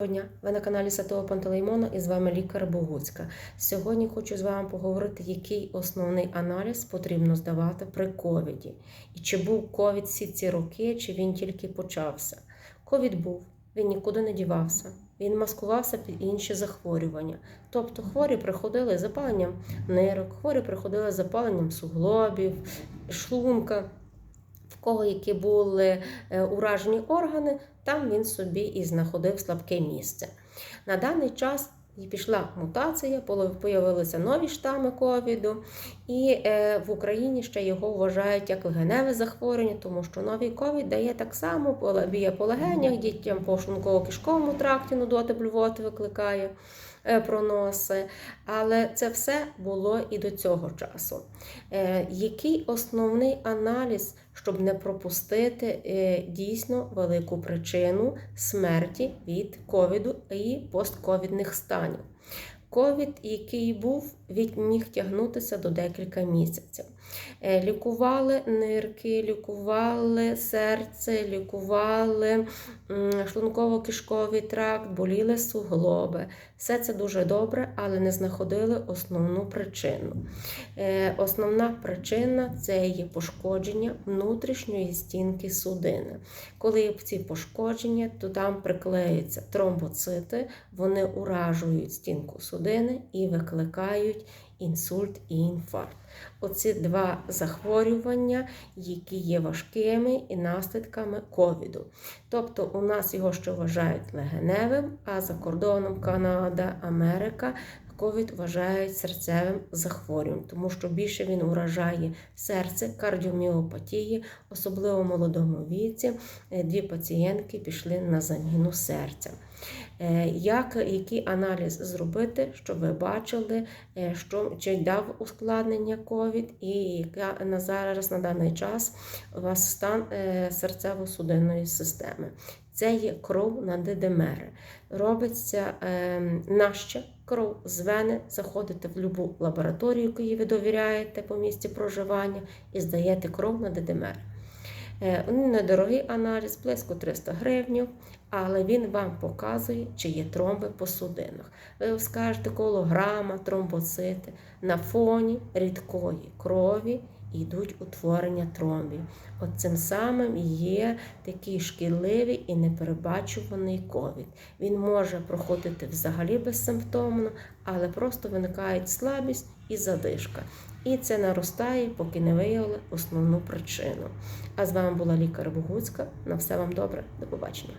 Доброго дня, ви на каналі Святого Пантелеймона і з вами лікар Богуцька. Сьогодні хочу з вами поговорити, який основний аналіз потрібно здавати при ковіді. І чи був ковід всі ці роки, чи він тільки почався. Ковід був, він нікуди не дівався. Він маскувався під інші захворювання. Тобто хворі приходили з запаленням нирок, хворі приходили з запаленням суглобів, шлунка. В кого які були е, уражені органи, там він собі і знаходив слабке місце. На даний час пішла мутація, появилися нові штами ковіду, і е, в Україні ще його вважають як легеневе захворювання, тому що новий ковід дає так само, б'є по легенях, дітям по шлунково-кишковому тракті, нудоти блювоти викликає е, проноси. Але це все було і до цього часу. Е, Який основний аналіз, щоб не пропустити дійсно велику причину смерті від ковіду і постковідних станів? Ковід, який був, він міг тягнутися до декілька місяців. Е, Лікували нирки, лікували серце, лікували шлунково-кишковий тракт, боліли суглоби. Все це дуже добре, але не знаходили основну причину. Е, Основна причина це є пошкодження внутрішньої стінки судини. Коли ці пошкодження, то там приклеюються тромбоцити, вони уражують стінку судини і викликають інсульт і інфаркт. Оці два захворювання, які є важкими і наслідками ковіду. Тобто у нас його ще вважають легеневим, а за кордоном Канада, Америка. Ковід вважають серцевим захворюванням, тому що більше він уражає серце, кардіоміопатії, особливо в молодому віці. Дві пацієнтки пішли на заміну серця. Як, Який аналіз зробити, щоб ви бачили, що чи дав ускладнення ковід, і яка на зараз на даний час у вас стан серцево-судинної системи? Це є кров на дедемери. Робиться е, наще кров з вени, заходите в будь-яку лабораторію, яку ви довіряєте по місці проживання, і здаєте кров на дедемери. Е, недорогий аналіз, близько 300 гривень, але він вам показує, чи є тромби по судинах. Ви скажете колограма, тромбоцити на фоні рідкої крові йдуть утворення тромбів. От цим самим є такий шкідливий і неперебачуваний ковід. Він може проходити взагалі безсимптомно, але просто виникає слабість і задишка. І це наростає, поки не виявили основну причину. А з вами була лікар Богуцька. На все вам добре, до побачення.